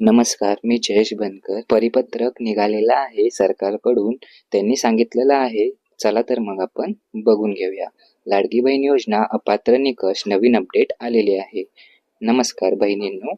नमस्कार मी जयेश बनकर. परिपत्रक निघालेलं आहे सरकारकडून. त्यांनी सांगितलेलं आहे चला तर मग आपण बघून घेऊया. लाडकी बहीण योजना अपात्र निकष नवीन अपडेट आलेले आहे. नमस्कार बहिणींनो.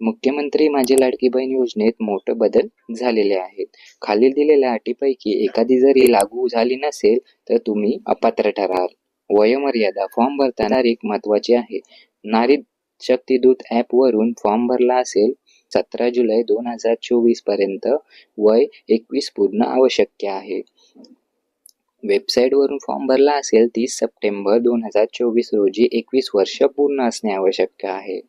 मुख्यमंत्री माझी लाडकी बहीण योजनेत मोठं बदल झालेले आहेत. खालील दिलेल्या अटीपैकी एखादी जरी लागू झाली नसेल तर तुम्ही अपात्र ठराल. वयोमर्यादा फॉर्म भरताना एक महत्वाची आहे. नारी शक्तिदूत ॲपवरून फॉर्म भरला असेल सतरा जुलै दोन हजार चोवीसपर्यंत वय एकवीस पूर्ण आवश्यक आहे. वेबसाईटवरून फॉर्म भरला असेल तीस सप्टेंबर दोन हजार चोवीस रोजी एकवीस वर्ष पूर्ण असणे आवश्यक आहे.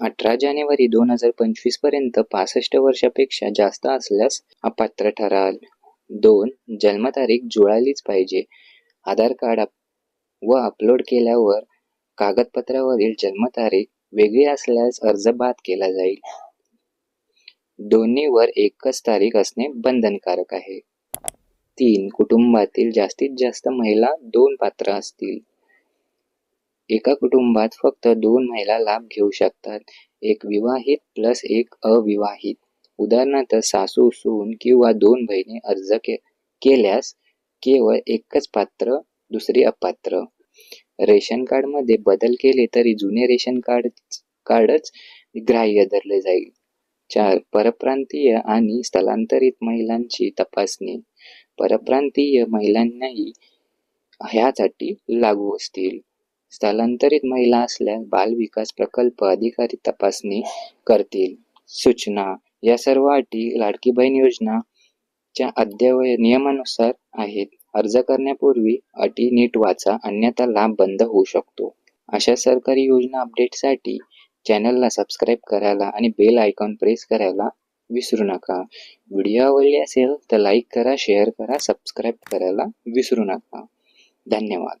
अठरा जानेवारी दोन हजार पंचवीसपर्यंत पासष्ट वर्षापेक्षा जास्त असल्यास अपात्र ठराल. दोन जन्मतारीख जुळालीच पाहिजे. आधार कार्ड व अपलोड केल्यावर कागदपत्रावरील जन्मतारीख वेगळी असल्यास अर्ज बाद केला जाईल. दोन्हीवर एकच तारीख असणे बंधनकारक आहे. तीन कुटुंबातील जास्तीत जास्त महिला दोन पात्र असतील. एका कुटुंबात फक्त दोन महिला लाभ घेऊ शकतात. एक विवाहित प्लस एक अविवाहित. उदाहरणार्थ सासू सून किंवा दोन बहिणी अर्ज के केल्यास केवळ एकच पात्र दुसरी अपात्र. रेशन कार्डमध्ये बदल केले तरी जुने रेशन कार्ड कार्डच ग्राह्य धरले जाईल. चार परप्रांतीय आणि स्थलांतरित महिलांची तपासणी. परप्रांतीय महिलांनाही ह्यासाठी लागू असतील. स्थलांतरित महिला असल्यास बाल विकास प्रकल्प अधिकारी तपासणी करतील. सूचना या सर्व अटी लाडकी बहीण योजनाच्या अद्यवय नियमानुसार आहेत. अर्ज करण्यापूर्वी अटी नीट वाचा अन्यथा लाभ बंद होऊ शकतो. अशा सरकारी योजना अपडेटसाठी चॅनलला सबस्क्राईब करायला आणि बेल आयकॉन प्रेस करायला विसरू नका. व्हिडिओ आवडली असेल तर लाईक करा शेअर करा सबस्क्राईब करायला विसरू नका. धन्यवाद.